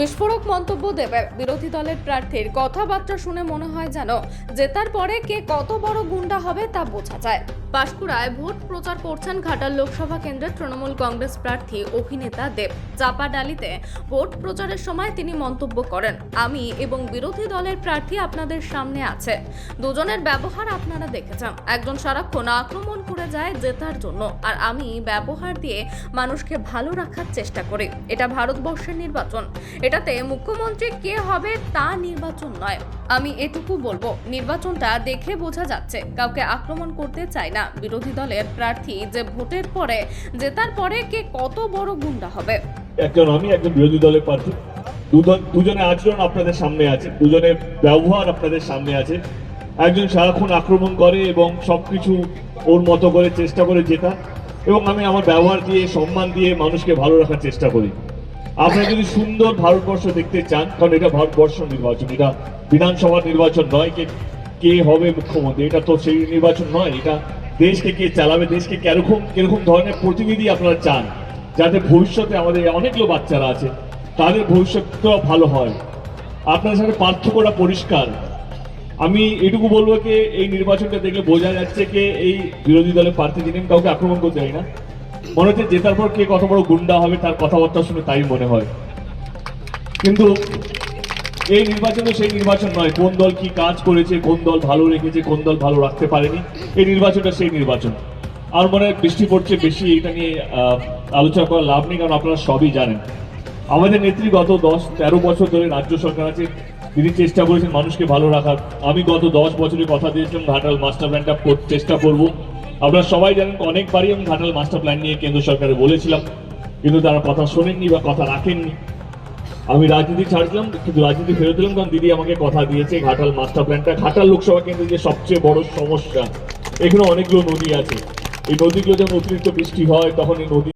বিস্ফোরক মন্তব্য দেবে বিরোধী দলের প্রার্থীর। কথাবার্তা শুনে মনে হয় যেন জেতার পরে কে কত বড় গুন্ডা হবে তা বোঝা যায়। পাঁশকুড়ায় ভোট প্রচার করছেন ঘাটাল লোকসভা কেন্দ্রের তৃণমূল কংগ্রেস প্রার্থী অভিনেতা দেব। চাপাডালিতে ভোট প্রচারের সময় তিনি মন্তব্য করেন, আমি এবং বিরোধী দলের প্রার্থী আপনাদের সামনে আছে। দুজনের ব্যবহার আপনারা দেখেছেন। একজন সারাক্ষণ আক্রমণ করে যায় জেতার জন্য, আর আমি ব্যবহার দিয়ে মানুষকে ভালো রাখার চেষ্টা করি। এটা ভারতবর্ষের নির্বাচন। এটাতে মুখ্যমন্ত্রী কে হবে তা নির্বাচন নয়। আমি এটুকু বলব, নির্বাচনটা দেখে বোঝা যাচ্ছে, কাউকে আক্রমণ করতে চাই না বিরোধী দলের প্রার্থী যে ভোটের পরে জেতার পরে কে কত বড় গুন্ডা হবে? একজন আমি, একজন বিরোধী দলের প্রার্থী। দুজন দুজনের আচরণ আপনাদের সামনে আছে দুজনের ব্যবহার আপনাদের সামনে আছে। একজন সারাক্ষণ আক্রমণ করে এবং সবকিছু ওর মতো করে চেষ্টা করে জেতা এবং আমি আমার ব্যবহার দিয়ে, সম্মান দিয়ে মানুষকে ভালো রাখার চেষ্টা করি। আপনারা যদি সুন্দর ভারতবর্ষ দেখতে চান, কারণ এটা ভারতবর্ষ নির্বাচন, এটা বিধানসভা নির্বাচন নয় কে কে হবে মুখ্যমন্ত্রী, এটা তো সেই নির্বাচন নয়, এটা দেশকে কে চালাবে, দেশকে কীরকম কীরকম ধরনের প্রতিনিধি আপনারা চান? যাতে ভবিষ্যতে আমাদের অনেকগুলো বাচ্চারা আছে, তাদের ভবিষ্যৎটাও ভালো হয়। আপনার সাথে পার্থক্যটা পরিষ্কার। আমি এটুকু বলব যে, এই নির্বাচনটা দেখলে বোঝা যাচ্ছে যে, এই বিরোধী দলের প্রার্থী যিনি কাউকে আক্রমণ করতে চাই না। মনে হচ্ছে জেতার পর কে কত বড় গুন্ডা হবে, তার কথাবার্তা শুনে তাই মনে হয়। কিন্তু এই নির্বাচন তো সেই নির্বাচন নয়। কোন দল কি কাজ করেছে, কোন দল ভালো রেখেছে, কোন দল ভালো রাখতে পারেনি, এই নির্বাচনটা সেই নির্বাচন। আর মনে হয় বৃষ্টি পড়ছে বেশি, এটা নিয়ে আলোচনা করার লাভ নেই, কারণ আপনারা সবই জানেন। আমাদের নেত্রী গত দশ, তেরো বছর ধরে রাজ্য সরকার আছে, তিনি চেষ্টা করেছেন মানুষকে ভালো রাখার। আমি গত দশ বছরের কথা দিয়েছিলাম, ঘাটাল মাস্টার প্ল্যানটা চেষ্টা করব। আপনারা সবাই জানেন অনেকবারই আমি ঘাটাল মাস্টার প্ল্যান নিয়ে কেন্দ্র সরকারে বলেছিলাম, কিন্তু তারা কথা শোনেননি বা কথা রাখেননি। আমি রাজনীতি ছাড়ছিলাম, কিন্তু রাজনীতি ফেরত দিলাম কারণ দিদি আমাকে কথা দিয়েছে, ঘাটাল মাস্টার প্ল্যানটা ঘাটাল লোকসভা কেন্দ্রে যে সবচেয়ে বড় সমস্যা, এখানে অনেকগুলো নদী আছে। এই নদীগুলো যখন অতিরিক্ত বৃষ্টি হয়, তখন এই নদী